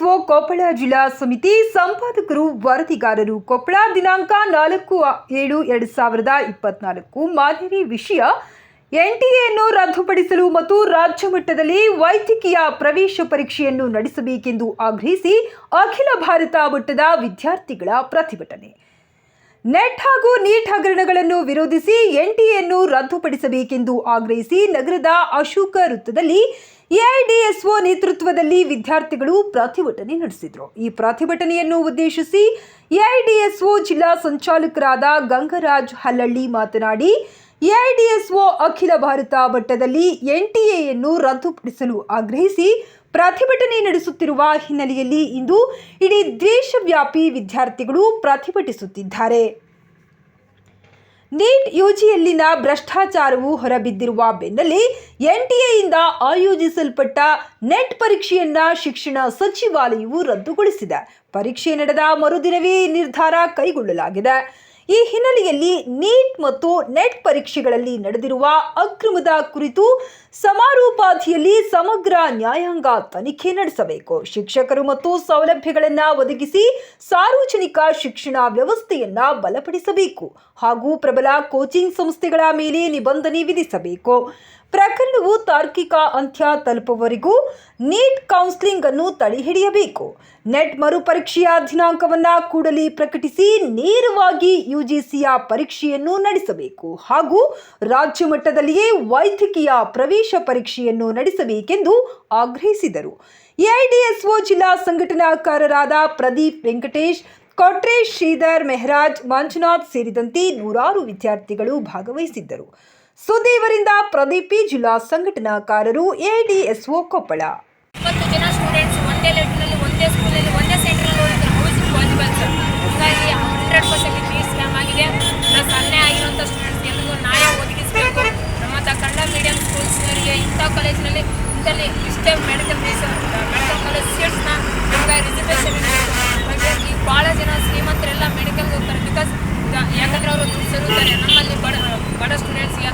ಕೊಪ್ಪಳ ಜಿಲ್ಲಾ ಸಮಿತಿ ಸಂಪಾದಕರು, ವರದಿಗಾರರು ಕೊಪ್ಪಳ ದಿನಾಂಕ ನಾಲ್ಕು, ಏಳು, ಎರಡು ಸಾವಿರದ ಇಪ್ಪತ್ನಾಲ್ಕು ಮಾದರಿ ವಿಷಯ ಎನ್ಟಿಎಯನ್ನು ರದ್ದುಪಡಿಸಲು ಮತ್ತು ರಾಜ್ಯ ಮಟ್ಟದಲ್ಲಿ ವೈದ್ಯಕೀಯ ಪ್ರವೇಶ ಪರೀಕ್ಷೆಯನ್ನು ನಡೆಸಬೇಕೆಂದು ಆಗ್ರಹಿಸಿ ಅಖಿಲ ಭಾರತ ಮಟ್ಟದ ವಿದ್ಯಾರ್ಥಿಗಳ ಪ್ರತಿಭಟನೆ. ನೆಟ್ ಹಾಗೂ ನೀಟ್ ಹಗರಣಗಳನ್ನು ವಿರೋಧಿಸಿ ಎನ್ಟಿಎಯನ್ನು ರದ್ದುಪಡಿಸಬೇಕೆಂದು ಆಗ್ರಹಿಸಿ ನಗರದ ಅಶೋಕ ವೃತ್ತದಲ್ಲಿ ಎಐಡಿಎಸ್ಒ ನೇತೃತ್ವದಲ್ಲಿ ವಿದ್ಯಾರ್ಥಿಗಳು ಪ್ರತಿಭಟನೆ ನಡೆಸಿದರು. ಈ ಪ್ರತಿಭಟನೆಯನ್ನು ಉದ್ದೇಶಿಸಿ ಎಐಡಿಎಸ್ಒ ಜಿಲ್ಲಾ ಸಂಚಾಲಕರಾದ ಗಂಗರಾಜ್ ಹಲ್ಲಳ್ಳಿ ಮಾತನಾಡಿ, ಎಐಡಿಎಸ್ಒ ಅಖಿಲ ಭಾರತ ಮಟ್ಟದಲ್ಲಿ ಎನ್ಟಿಎಯನ್ನು ರದ್ದುಪಡಿಸಲು ಆಗ್ರಹಿಸಿ ಪ್ರತಿಭಟನೆ ನಡೆಸುತ್ತಿರುವ ಹಿನ್ನೆಲೆಯಲ್ಲಿ ಇಂದು ಇಡೀ ದೇಶವ್ಯಾಪಿ ವಿದ್ಯಾರ್ಥಿಗಳು ಪ್ರತಿಭಟಿಸುತ್ತಿದ್ದಾರೆ. ನೀಟ್ ಯುಜಿಯಲ್ಲಿನ ಭ್ರಷ್ಟಾಚಾರವು ಹೊರಬಿದ್ದಿರುವ ಬೆನ್ನಲ್ಲೇ ಎನ್ಟಿಎಯಿಂದ ಆಯೋಜಿಸಲ್ಪಟ್ಟ ನೆಟ್ ಪರೀಕ್ಷೆಯನ್ನ ಶಿಕ್ಷಣ ಸಚಿವಾಲಯವು ರದ್ದುಗೊಳಿಸಿದೆ. ಪರೀಕ್ಷೆ ನಡೆದ ಮರುದಿನವೇ ನಿರ್ಧಾರ ಕೈಗೊಳ್ಳಲಾಗಿದೆ. ಈ ಹಿನ್ನೆಲೆಯಲ್ಲಿ ನೀಟ್ ಮತ್ತು ನೆಟ್ ಪರೀಕ್ಷೆಗಳಲ್ಲಿ ನಡೆದಿರುವ ಅಕ್ರಮದ ಕುರಿತು ಸಮಾರೋಪಾದಿಯಲ್ಲಿ ಸಮಗ್ರ ನ್ಯಾಯಾಂಗ ತನಿಖೆ ನಡೆಸಬೇಕು. ಶಿಕ್ಷಕರು ಮತ್ತು ಸೌಲಭ್ಯಗಳನ್ನು ಒದಗಿಸಿ ಸಾರ್ವಜನಿಕ ಶಿಕ್ಷಣ ವ್ಯವಸ್ಥೆಯನ್ನ ಬಲಪಡಿಸಬೇಕು ಹಾಗೂ ಪ್ರಬಲ ಕೋಚಿಂಗ್ ಸಂಸ್ಥೆಗಳ ಮೇಲೆ ನಿಬಂಧನೆ ವಿಧಿಸಬೇಕು. ಪ್ರಕರಣವು ತಾರ್ಕಿಕ ಅಂತ್ಯ ತಲುಪುವವರೆಗೂ ನೀಟ್ ಕೌನ್ಸಿಲಿಂಗ್ ಅನ್ನು ತಡೆಹಿಡಿಯಬೇಕು. ನೆಟ್ ಮರುಪರೀಕ್ಷೆಯ ದಿನಾಂಕವನ್ನು ಕೂಡಲೇ ಪ್ರಕಟಿಸಿ ನೇರವಾಗಿ ಯುಜಿಸಿಯ ಪರೀಕ್ಷೆಯನ್ನು ನಡೆಸಬೇಕು ಹಾಗೂ ರಾಜ್ಯ ಮಟ್ಟದಲ್ಲಿಯೇ ವೈದ್ಯಕೀಯ ಪ್ರವೇಶ ಪರೀಕ್ಷೆಯನ್ನು ನಡೆಸಬೇಕೆಂದು ಆಗ್ರಹಿಸಿದರು. ಎಐಡಿಎಸ್ಒ ಜಿಲ್ಲಾ ಸಂಘಟನಾಕಾರರಾದ ಪ್ರದೀಪ್ ವೆಂಕಟೇಶ್, ಕೊಟ್ರೇಶ್ ಶ್ರೀಧರ್ ಮೆಹರಾಜ್, ಮಂಜುನಾಥ್ ಸೇರಿದಂತೆ ನೂರಾರು ವಿದ್ಯಾರ್ಥಿಗಳು ಭಾಗವಹಿಸಿದ್ದರು. ಸುದೇವರಿಂದ ಪ್ರದೀಪಿ ಜಿಲ್ಲಾ ಸಂಘಟನಾಕಾರರು ಎಐಡಿಎಸ್ಒ ಕೊಪ್ಪಳ. ಇಂಥ ಕಾಲೇಜಿನಲ್ಲಿ ಇಂಥಲ್ಲಿ ಇಷ್ಟೇ ಮೆಡಿಕಲ್ ಫೀಸ್ ಮೆಡಿಕಲ್ ಕಾಲೇಜ್ ಸೀಟ್ಸ್ನ ನಮ್ಗೆ ರಿಸರ್ವೇಷನ್ ಹಾಗಾಗಿ ಭಾಳ ಜನ ಶ್ರೀಮಂತರೆಲ್ಲ ಮೆಡಿಕಲ್ಗೆ ಹೋಗ್ತಾರೆ ಬಿಕಾಸ್ ಯಾಕಂದ್ರೆ ಅವರು ದುಡ್ಡು ನಮ್ಮಲ್ಲಿ ಬಡ ಬಡ ಸ್ಟೂಡೆಂಟ್ಸ್ಗೆ